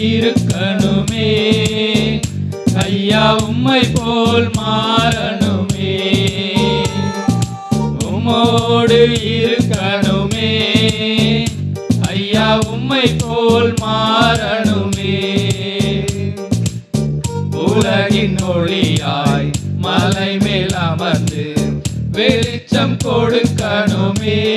இருக்கணுமே. ஐயா உம்மை போல் மாறணுமே. உமோடு இருக்கணுமே. ஐயா உம்மை போல் மாறணுமே. உலகின் ஒளியாய் மலை மேல் அமர்ந்து வெளிச்சம் கொடுக்கணுமே.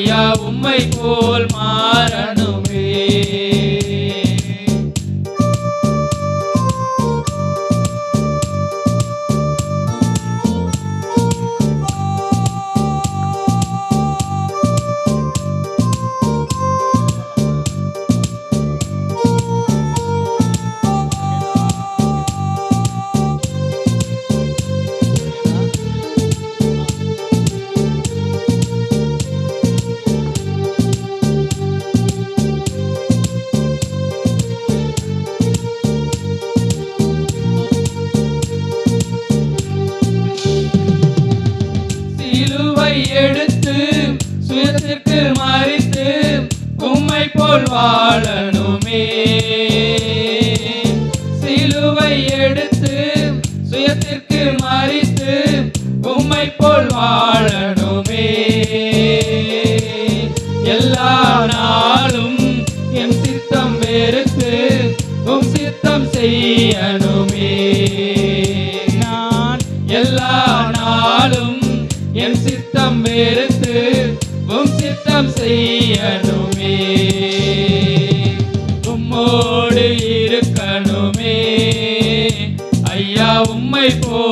ஐயா உம்மை போல் மாற வாழணுமே. சிலுவை எடுத்து சுயத்திற்கு மறித்து உம்மை போல் வாழணுமே. எல்லா நாளும் என் சித்தம் வெறுத்து உம் சித்தம் செய்யணுமே. நான் எல்லா நாளும் என் சித்தம் வெறுத்து உம் சித்தம் செய்ய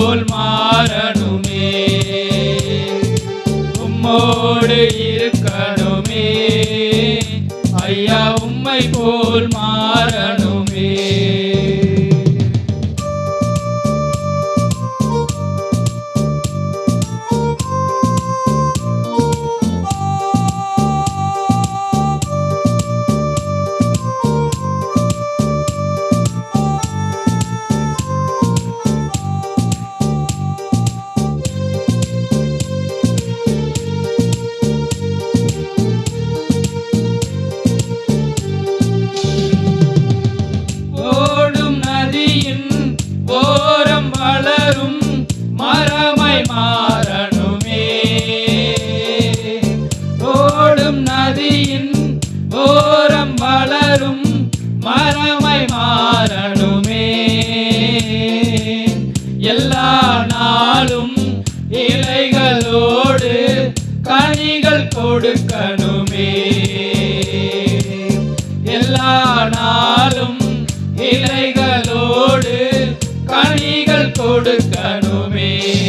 போல் மாறணுமே. உம்மோடு இருக்கணுமே. ஐயா உம்மை போல் மாறணுமே. மாறும் மரமை மாறணுமே. ஓடும் நதியின் ஓரம் வளரும் மரமை மாறணுமே. எல்லா நாளும் இலைகளோடு கனிகள் கொடுக்கணுமே. எல்லா நாளும் இலைகளோடு கனிகள் கொடுக்கணுமே உம்மோடு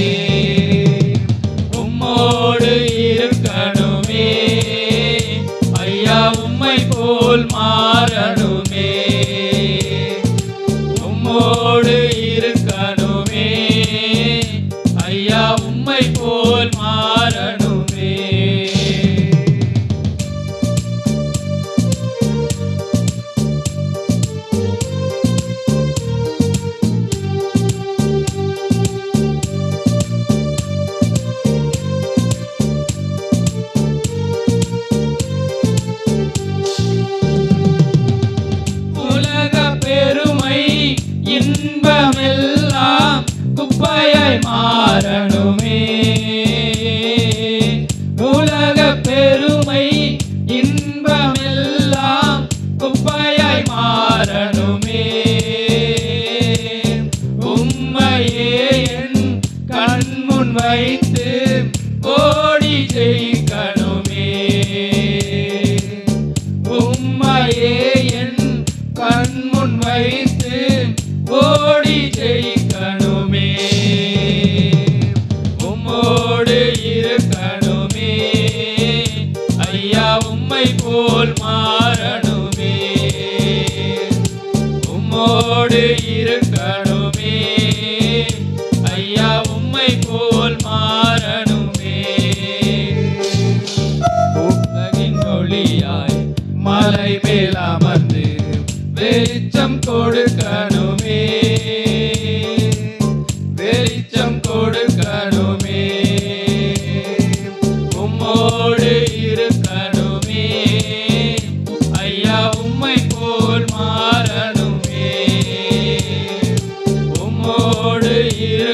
மாறணுமே. உம்மோடு இருக்கணுமே. ஐயா உம்மை போல் மாறணுமே. உலகின் ஒளியாய் மலை மேல் அமர்ந்து வெளிச்சம் கொடு ஓடு இரு